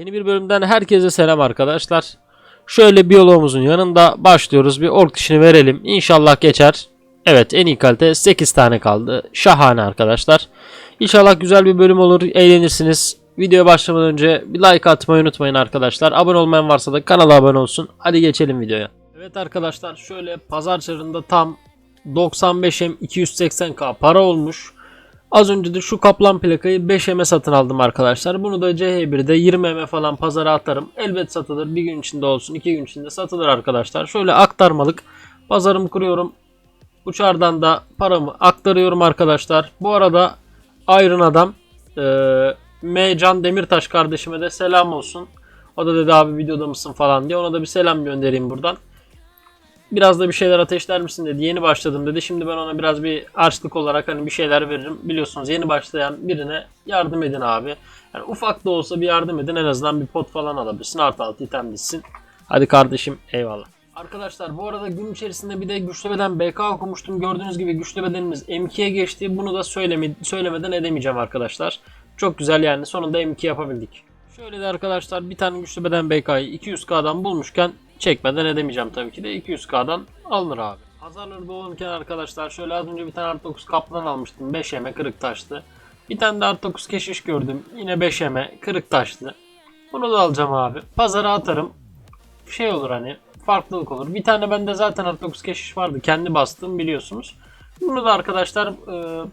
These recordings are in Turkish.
Yeni bir bölümden herkese selam arkadaşlar. Şöyle biyoloğumuzun yanında başlıyoruz. Bir ork dişini verelim. İnşallah geçer. Evet en iyi kalite 8 tane kaldı. Şahane arkadaşlar. İnşallah güzel bir bölüm olur. Eğlenirsiniz. Videoya başlamadan önce bir like atmayı unutmayın arkadaşlar. Abone olmayan varsa da kanala abone olsun. Hadi geçelim videoya. Evet arkadaşlar şöyle pazar çarında tam 95M 280K para olmuş. Az önce de şu kaplan plakayı 5M'e satın aldım arkadaşlar. Bunu da CH1'de 20M falan pazara atarım. Elbet satılır. Bir gün içinde olsun, iki gün içinde satılır arkadaşlar. Şöyle aktarmalık pazarımı kuruyorum. Uçardan da paramı aktarıyorum arkadaşlar. Bu arada Iron Adam eee M. Can Demirtaş kardeşime de selam olsun. O da dedi abi videoda mısın falan diye. Ona da bir selam göndereyim buradan. Biraz da bir şeyler ateşler misin dedi. Yeni başladım dedi. Şimdi ben ona biraz bir harçlık olarak hani bir şeyler veririm. Biliyorsunuz yeni başlayan birine yardım edin abi. Yani ufak da olsa bir yardım edin. En azından bir pot falan alabilirsin. Artı altı item bitsin. Hadi kardeşim eyvallah. Arkadaşlar bu arada gün içerisinde bir de güçlü beden BK okumuştum. Gördüğünüz gibi güçlü bedenimiz M2'ye geçti. Bunu da söyleme, söylemeden edemeyeceğim arkadaşlar. Çok güzel yani sonunda M2 yapabildik. Şöyle de arkadaşlar bir tane güçlü beden BK'yı 200k'dan bulmuşken çekmeden edemeyeceğim tabii ki de 200k'dan alınır abi. Pazarları dolanırken arkadaşlar şöyle az önce bir tane artı 9 kaplan almıştım 5 eme kırık taştı. Bir tane de artı 9 keşiş gördüm yine 5 eme kırık taştı. Bunu da alacağım abi. Pazara atarım. Şey olur hani farklılık olur. Bir tane bende zaten artı 9 keşiş vardı. Kendi bastığım biliyorsunuz. Bunu da arkadaşlar e,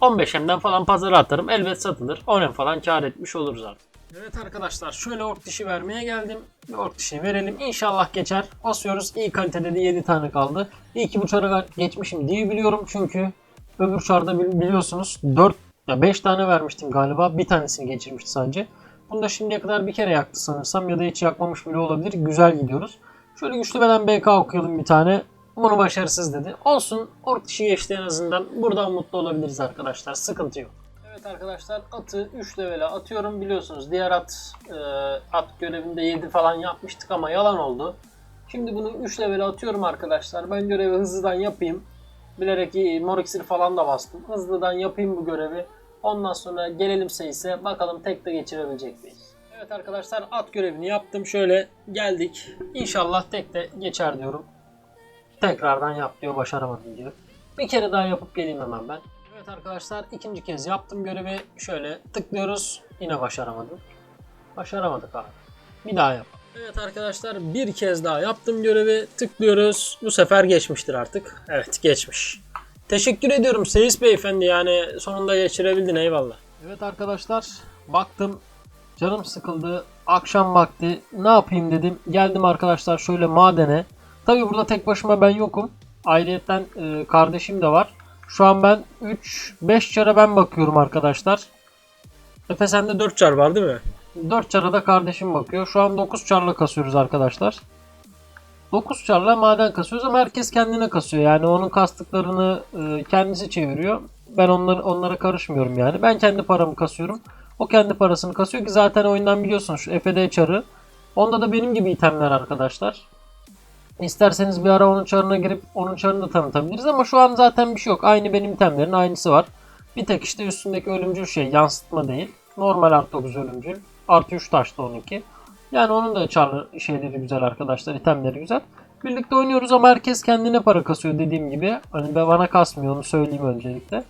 15M'den falan pazara atarım. Elbet satılır. 10M falan kar etmiş oluruz artık. Evet arkadaşlar şöyle ork dişi vermeye geldim. Bir ork dişi verelim. İnşallah geçer. Basıyoruz. İyi kalitede de 7 tane kaldı. İyi ki bu çara geçmişim diye biliyorum. Çünkü öbür çarda bili- biliyorsunuz 4 ya 5 tane vermiştim galiba. Bir tanesini geçirmişti sadece. Bunu da şimdiye kadar bir kere yaktı sanırsam ya da hiç yakmamış bile olabilir. Güzel gidiyoruz. Şöyle güçlü beden BK okuyalım bir tane. Bunu başarısız dedi. Olsun. Ork dişi geçti en azından. Buradan mutlu olabiliriz arkadaşlar. Sıkıntı yok. Evet arkadaşlar atı 3 levele atıyorum biliyorsunuz diğer at e, at görevinde 7 falan yapmıştık ama yalan oldu. Şimdi bunu 3 levele atıyorum arkadaşlar. Ben görevi hızlıdan yapayım. Bilerek iyi, mor iksir falan da bastım. Hızlıdan yapayım bu görevi. Ondan sonra gelelim ise bakalım tek de geçirebilecek miyiz? Evet arkadaşlar at görevini yaptım. Şöyle geldik. İnşallah tek de geçer diyorum. Tekrardan yap diyor başaramadım diyor. Bir kere daha yapıp geleyim hemen ben. Evet arkadaşlar ikinci kez yaptım görevi. Şöyle tıklıyoruz. Yine başaramadım. Başaramadık abi. Bir daha yap. Evet arkadaşlar bir kez daha yaptım görevi. Tıklıyoruz. Bu sefer geçmiştir artık. Evet geçmiş. Teşekkür ediyorum Seyis Beyefendi yani sonunda geçirebildin eyvallah. Evet arkadaşlar baktım canım sıkıldı. Akşam vakti ne yapayım dedim. Geldim arkadaşlar şöyle madene. Tabi burada tek başıma ben yokum. Ayrıyeten e, kardeşim de var. Şu an ben 3 5 çara ben bakıyorum arkadaşlar. Efe sende 4 çar var değil mi? 4 çara da kardeşim bakıyor. Şu an 9 çarla kasıyoruz arkadaşlar. 9 çarla maden kasıyoruz ama herkes kendine kasıyor. Yani onun kastıklarını e, kendisi çeviriyor. Ben onları, onlara karışmıyorum yani. Ben kendi paramı kasıyorum. O kendi parasını kasıyor ki zaten oyundan biliyorsunuz şu FD çarı. Onda da benim gibi itemler arkadaşlar. İsterseniz bir ara onun çarına girip onun çarını da tanıtabiliriz ama şu an zaten bir şey yok. Aynı benim itemlerin aynısı var. Bir tek işte üstündeki ölümcül şey yansıtma değil. Normal artı 9 ölümcül. Artı 3 taşlı 12. Yani onun da çarlı şeyleri güzel arkadaşlar. itemleri güzel. Birlikte oynuyoruz ama herkes kendine para kasıyor dediğim gibi. Hani bana kasmıyor onu söyleyeyim öncelikle.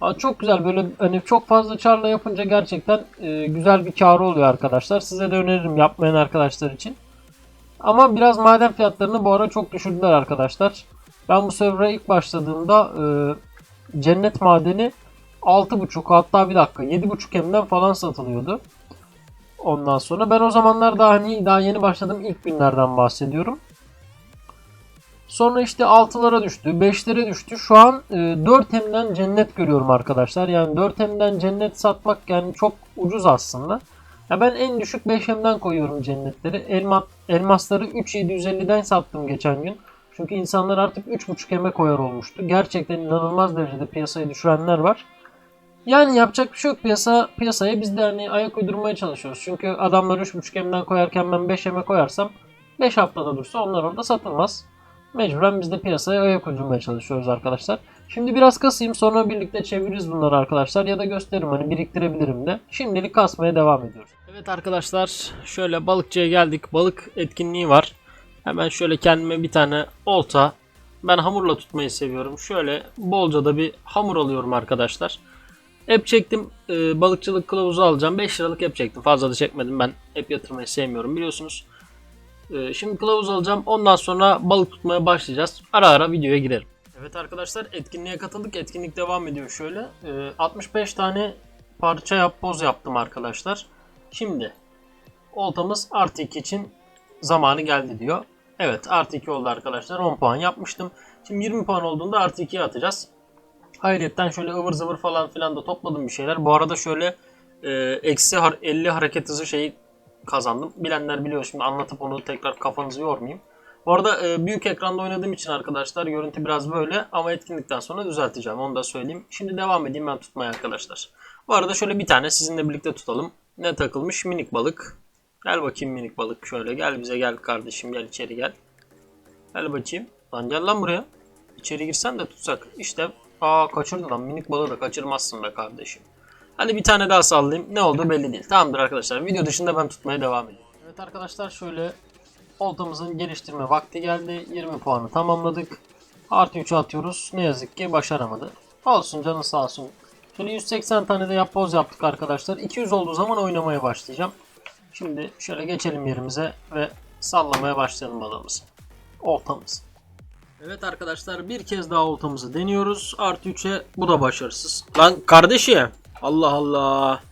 Aa, çok güzel böyle hani çok fazla çarla yapınca gerçekten e, güzel bir karı oluyor arkadaşlar. Size de öneririm yapmayan arkadaşlar için. Ama biraz maden fiyatlarını bu ara çok düşürdüler arkadaşlar. Ben bu server'a ilk başladığımda e, cennet madeni 6.5 hatta bir dakika 7.5 emden falan satılıyordu. Ondan sonra ben o zamanlar daha hani daha yeni başladım ilk günlerden bahsediyorum. Sonra işte 6'lara düştü, 5'lere düştü. Şu an e, 4 emden cennet görüyorum arkadaşlar. Yani 4 emden cennet satmak yani çok ucuz aslında. Ya ben en düşük 5M'den koyuyorum cennetleri. Elma, elmasları 3750'den sattım geçen gün. Çünkü insanlar artık 3.5M'e koyar olmuştu. Gerçekten inanılmaz derecede piyasayı düşürenler var. Yani yapacak bir şey yok piyasa piyasaya biz de hani ayak uydurmaya çalışıyoruz. Çünkü adamlar 3.5M'den koyarken ben 5M'e koyarsam 5 haftada dursa onlar orada satılmaz. Mecburen biz de piyasaya ayak uydurmaya çalışıyoruz arkadaşlar. Şimdi biraz kasayım sonra birlikte çeviririz bunları arkadaşlar ya da gösteririm hani biriktirebilirim de. Şimdilik kasmaya devam ediyoruz. Evet arkadaşlar şöyle balıkçıya geldik. Balık etkinliği var. Hemen şöyle kendime bir tane olta. Ben hamurla tutmayı seviyorum. Şöyle bolca da bir hamur alıyorum arkadaşlar. Hep çektim. Ee, balıkçılık kılavuzu alacağım. 5 liralık hep çektim. Fazla da çekmedim. Ben hep yatırmayı sevmiyorum biliyorsunuz. Ee, şimdi kılavuz alacağım. Ondan sonra balık tutmaya başlayacağız. Ara ara videoya girerim. Evet arkadaşlar etkinliğe katıldık. Etkinlik devam ediyor şöyle. Ee, 65 tane parça yap boz yaptım arkadaşlar. Şimdi oltamız artı 2 için zamanı geldi diyor. Evet artı 2 oldu arkadaşlar. 10 puan yapmıştım. Şimdi 20 puan olduğunda artı 2'ye atacağız. Hayretten şöyle ıvır zıvır falan filan da topladım bir şeyler. Bu arada şöyle e, eksi har- 50 hareket hızı şeyi kazandım. Bilenler biliyor şimdi anlatıp onu tekrar kafanızı yormayayım. Bu arada e, büyük ekranda oynadığım için arkadaşlar görüntü biraz böyle ama etkinlikten sonra düzelteceğim onu da söyleyeyim. Şimdi devam edeyim ben tutmaya arkadaşlar. Bu arada şöyle bir tane sizinle birlikte tutalım. Ne takılmış? Minik balık. Gel bakayım minik balık şöyle gel bize gel kardeşim gel içeri gel. Gel bakayım. Lan gel lan buraya. İçeri girsen de tutsak. İşte aa kaçırdın lan minik balığı da kaçırmazsın be kardeşim. Hadi bir tane daha sallayayım. Ne olduğu belli değil. Tamamdır arkadaşlar. Video dışında ben tutmaya devam edeyim. Evet arkadaşlar şöyle oltamızın geliştirme vakti geldi. 20 puanı tamamladık. Artı 3'ü atıyoruz. Ne yazık ki başaramadı. Olsun canın sağ olsun. Şöyle 180 tane de yapboz yaptık arkadaşlar. 200 olduğu zaman oynamaya başlayacağım. Şimdi şöyle geçelim yerimize ve sallamaya başlayalım balığımızı. Oltamız. Evet arkadaşlar bir kez daha oltamızı deniyoruz. Artı 3'e bu da başarısız. Lan kardeşim. Allah Allah.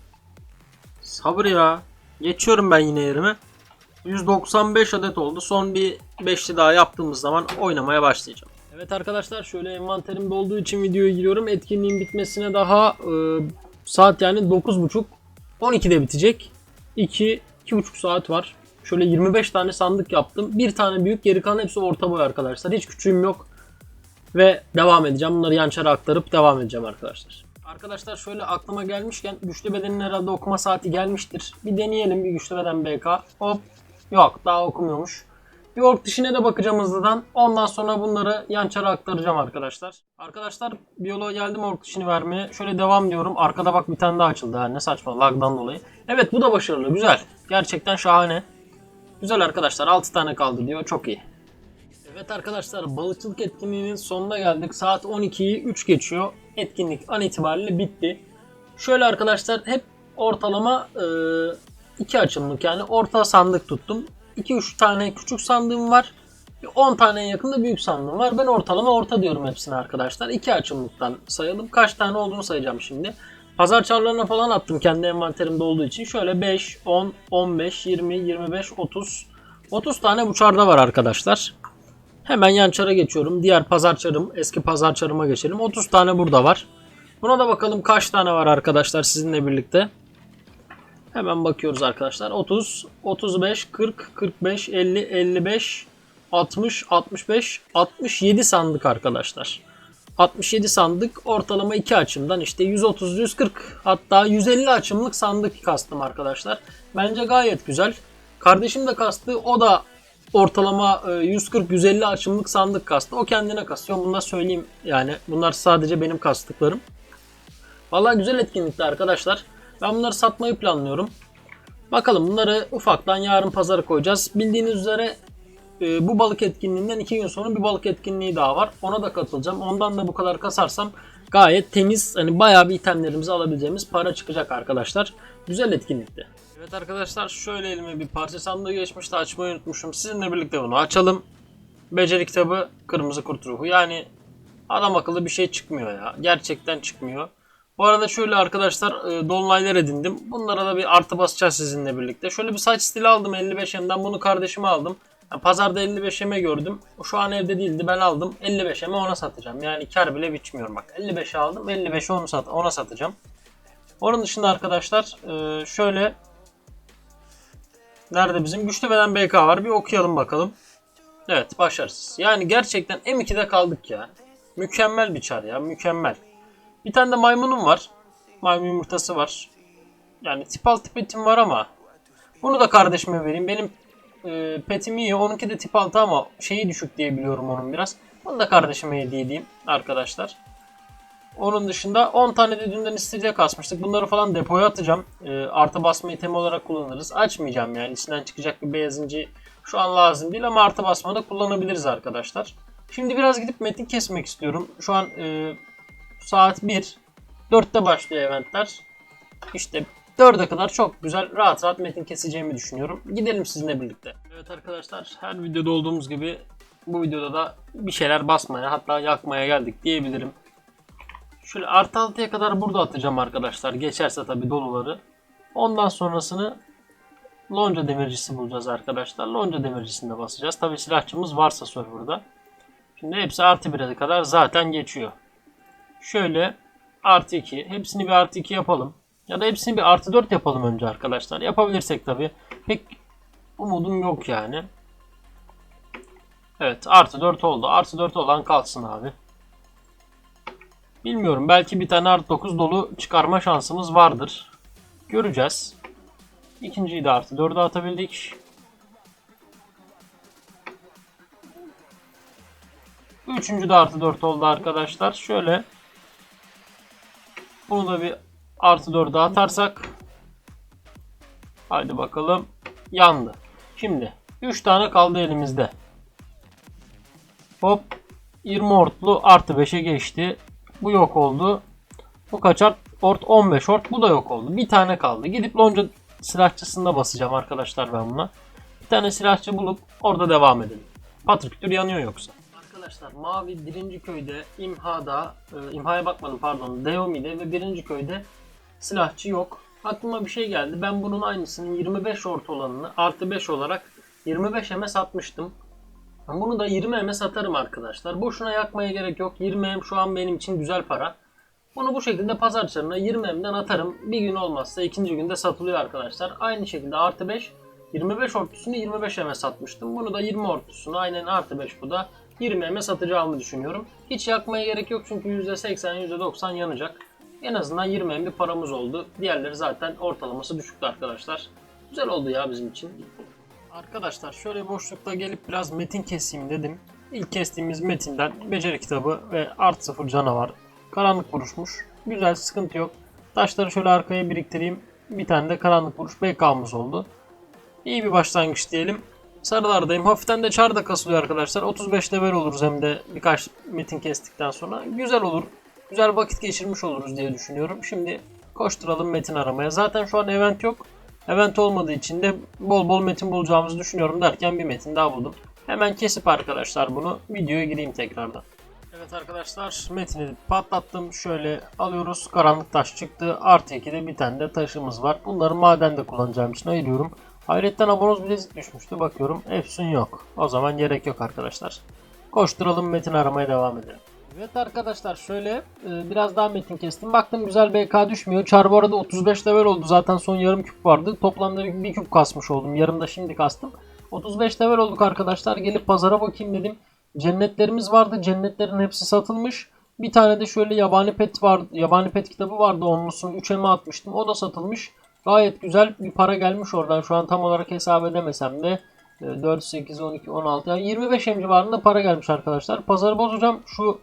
Sabır ya. Geçiyorum ben yine yerime. 195 adet oldu. Son bir 5'li daha yaptığımız zaman oynamaya başlayacağım. Evet arkadaşlar şöyle envanterimde olduğu için videoya giriyorum. Etkinliğin bitmesine daha e, saat yani 9.30 12'de bitecek. 2 2.5 saat var. Şöyle 25 tane sandık yaptım. Bir tane büyük geri kalan hepsi orta boy arkadaşlar. Hiç küçüğüm yok. Ve devam edeceğim. Bunları yançara aktarıp devam edeceğim arkadaşlar. Arkadaşlar şöyle aklıma gelmişken güçlü bedenin herhalde okuma saati gelmiştir. Bir deneyelim bir güçlü beden BK. Hop. Yok daha okumuyormuş. Bir ork dişine de bakacağım hızlıdan. Ondan sonra bunları yançara aktaracağım arkadaşlar. Arkadaşlar biyoloğa geldim ork dişini vermeye. Şöyle devam diyorum. Arkada bak bir tane daha açıldı. Ne saçma lagdan dolayı. Evet bu da başarılı. Güzel. Gerçekten şahane. Güzel arkadaşlar 6 tane kaldı diyor. Çok iyi. Evet arkadaşlar balıkçılık etkinliğinin sonuna geldik. Saat 12'yi 3 geçiyor. Etkinlik an itibariyle bitti. Şöyle arkadaşlar hep ortalama 2 açımlık yani orta sandık tuttum. 2-3 tane küçük sandığım var. 10 tane yakında büyük sandığım var. Ben ortalama orta diyorum hepsine arkadaşlar. 2 açımlıktan sayalım. Kaç tane olduğunu sayacağım şimdi. Pazar çarlarına falan attım kendi envanterimde olduğu için. Şöyle 5, 10, 15, 20, 25, 30. 30 tane bu çarda var arkadaşlar. Hemen yan çara geçiyorum. Diğer pazar çarım, eski pazar çarıma geçelim. 30 tane burada var. Buna da bakalım kaç tane var arkadaşlar sizinle birlikte. Hemen bakıyoruz arkadaşlar. 30, 35, 40, 45, 50, 55, 60, 65, 67 sandık arkadaşlar. 67 sandık ortalama 2 açımdan işte 130 140 hatta 150 açımlık sandık kastım arkadaşlar. Bence gayet güzel. Kardeşim de kastı o da ortalama 140-150 açımlık sandık kastı. O kendine kastıyor. Bunu da söyleyeyim yani. Bunlar sadece benim kastıklarım. Vallahi güzel etkinlikti arkadaşlar. Ben bunları satmayı planlıyorum. Bakalım bunları ufaktan yarın pazara koyacağız. Bildiğiniz üzere e, bu balık etkinliğinden 2 gün sonra bir balık etkinliği daha var. Ona da katılacağım. Ondan da bu kadar kasarsam gayet temiz hani bayağı bir itemlerimizi alabileceğimiz para çıkacak arkadaşlar. Güzel etkinlikti. Evet arkadaşlar şöyle elime bir parça sandığı geçmişti açmayı unutmuşum. Sizinle birlikte bunu açalım. Beceri kitabı kırmızı kurt ruhu. Yani adam akıllı bir şey çıkmıyor ya. Gerçekten çıkmıyor. Bu arada şöyle arkadaşlar e, dolunaylar edindim. Bunlara da bir artı basacağız sizinle birlikte. Şöyle bir saç stili aldım 55 yemden. Bunu kardeşime aldım. Yani pazarda 55 yeme gördüm. O şu an evde değildi. Ben aldım. 55 yeme ona satacağım. Yani kar bile biçmiyorum bak. 55'e aldım. 55'e onu sat ona satacağım. Onun dışında arkadaşlar e, şöyle Nerede bizim? Güçlü beden BK var. Bir okuyalım bakalım. Evet başarısız. Yani gerçekten M2'de kaldık ya. Mükemmel bir çar ya. Mükemmel. Bir tane de maymunum var. Maymun yumurtası var. Yani tip altı petim var ama bunu da kardeşime vereyim. Benim e, petim iyi. Onunki de tip altı ama şeyi düşük diye biliyorum onun biraz. Bunu da kardeşime hediye edeyim arkadaşlar. Onun dışında 10 tane de dünden istiridye kasmıştık. Bunları falan depoya atacağım. Ee, artı basma itemi olarak kullanırız. Açmayacağım yani. İçinden çıkacak bir beyaz şu an lazım değil ama artı basmada kullanabiliriz arkadaşlar. Şimdi biraz gidip metin kesmek istiyorum. Şu an e, saat 1. 4'te başlıyor eventler. İşte 4'e kadar çok güzel rahat rahat metin keseceğimi düşünüyorum. Gidelim sizinle birlikte. Evet arkadaşlar her videoda olduğumuz gibi bu videoda da bir şeyler basmaya hatta yakmaya geldik diyebilirim. Şöyle artı 6'ya kadar burada atacağım arkadaşlar. Geçerse tabi doluları. Ondan sonrasını lonca demircisi bulacağız arkadaşlar. Lonca demircisinde basacağız. Tabi silahçımız varsa serverda. Şimdi hepsi artı 1'e kadar zaten geçiyor. Şöyle artı 2. Hepsini bir artı 2 yapalım. Ya da hepsini bir artı 4 yapalım önce arkadaşlar. Yapabilirsek tabi. Pek umudum yok yani. Evet artı 4 oldu. Artı 4 olan kalsın abi. Bilmiyorum belki bir tane artı 9 dolu çıkarma şansımız vardır. Göreceğiz. İkinciyi de artı 4'e atabildik. Üçüncü de artı 4 oldu arkadaşlar. Şöyle bunu da bir artı 4'e atarsak Haydi bakalım. Yandı. Şimdi 3 tane kaldı elimizde. Hop 20 ortlu artı 5'e geçti. Bu yok oldu. Bu kaç ort? Ort 15 ort. Bu da yok oldu. Bir tane kaldı. Gidip lonca silahçısında basacağım arkadaşlar ben buna. Bir tane silahçı bulup orada devam edelim. Patrikür yanıyor yoksa. Arkadaşlar Mavi birinci köyde imhada, e, imhaya bakmadım pardon, Deomi'de ve birinci köyde silahçı yok. Aklıma bir şey geldi. Ben bunun aynısının 25 ort olanını artı 5 olarak 25 MS atmıştım. Bunu da 20 M satarım arkadaşlar. Boşuna yakmaya gerek yok. 20 M şu an benim için güzel para. Bunu bu şekilde pazar çarına 20 M'den atarım. Bir gün olmazsa ikinci günde satılıyor arkadaşlar. Aynı şekilde artı 5. 25 ortusunu 25 M satmıştım. Bunu da 20 ortusunu aynen artı 5 bu da 20 M satacağımı düşünüyorum. Hiç yakmaya gerek yok çünkü %80 %90 yanacak. En azından 20 M bir paramız oldu. Diğerleri zaten ortalaması düşüktü arkadaşlar. Güzel oldu ya bizim için. Arkadaşlar şöyle boşlukta gelip biraz metin keseyim dedim. İlk kestiğimiz metinden beceri kitabı ve art sıfır canavar. Karanlık vuruşmuş. Güzel sıkıntı yok. Taşları şöyle arkaya biriktireyim. Bir tane de karanlık vuruş BK'mız oldu. İyi bir başlangıç diyelim. Sarılardayım. Hafiften de çar da kasılıyor arkadaşlar. 35 level oluruz hem de birkaç metin kestikten sonra. Güzel olur. Güzel vakit geçirmiş oluruz diye düşünüyorum. Şimdi koşturalım metin aramaya. Zaten şu an event yok. Event olmadığı için de bol bol metin bulacağımızı düşünüyorum derken bir metin daha buldum. Hemen kesip arkadaşlar bunu videoya gireyim tekrardan. Evet arkadaşlar metini patlattım. Şöyle alıyoruz. Karanlık taş çıktı. Artı 2'de bir tane de taşımız var. Bunları madende kullanacağım için ayırıyorum. Hayretten abonoz bilezik düşmüştü. Bakıyorum. Efsun yok. O zaman gerek yok arkadaşlar. Koşturalım metin aramaya devam edelim. Evet arkadaşlar şöyle e, biraz daha metin kestim. Baktım güzel BK düşmüyor. Çar bu arada 35 level oldu. Zaten son yarım küp vardı. Toplamda bir küp kasmış oldum. Yarım da şimdi kastım. 35 level olduk arkadaşlar. Gelip pazara bakayım dedim. Cennetlerimiz vardı. Cennetlerin hepsi satılmış. Bir tane de şöyle yabani pet vardı. Yabani pet kitabı vardı. Onlusunu 3'e atmıştım. O da satılmış. Gayet güzel bir para gelmiş oradan. Şu an tam olarak hesap edemesem de e, 4, 8, 12, 16 yani 25 M civarında para gelmiş arkadaşlar. Pazarı bozacağım. Şu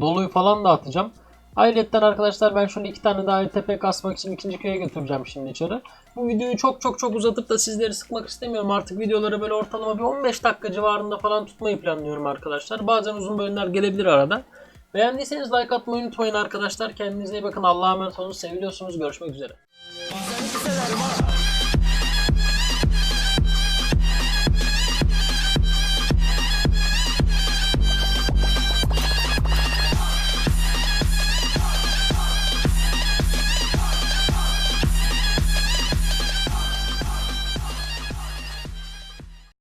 Doluyu falan da atacağım. Ayrıca arkadaşlar ben şöyle iki tane daha ETP kasmak için ikinci köye götüreceğim şimdi içeri. Bu videoyu çok çok çok uzatıp da sizleri sıkmak istemiyorum. Artık videoları böyle ortalama bir 15 dakika civarında falan tutmayı planlıyorum arkadaşlar. Bazen uzun bölümler gelebilir arada. Beğendiyseniz like atmayı unutmayın arkadaşlar. Kendinize iyi bakın. Allah'a emanet olun. Seviliyorsunuz. Görüşmek üzere.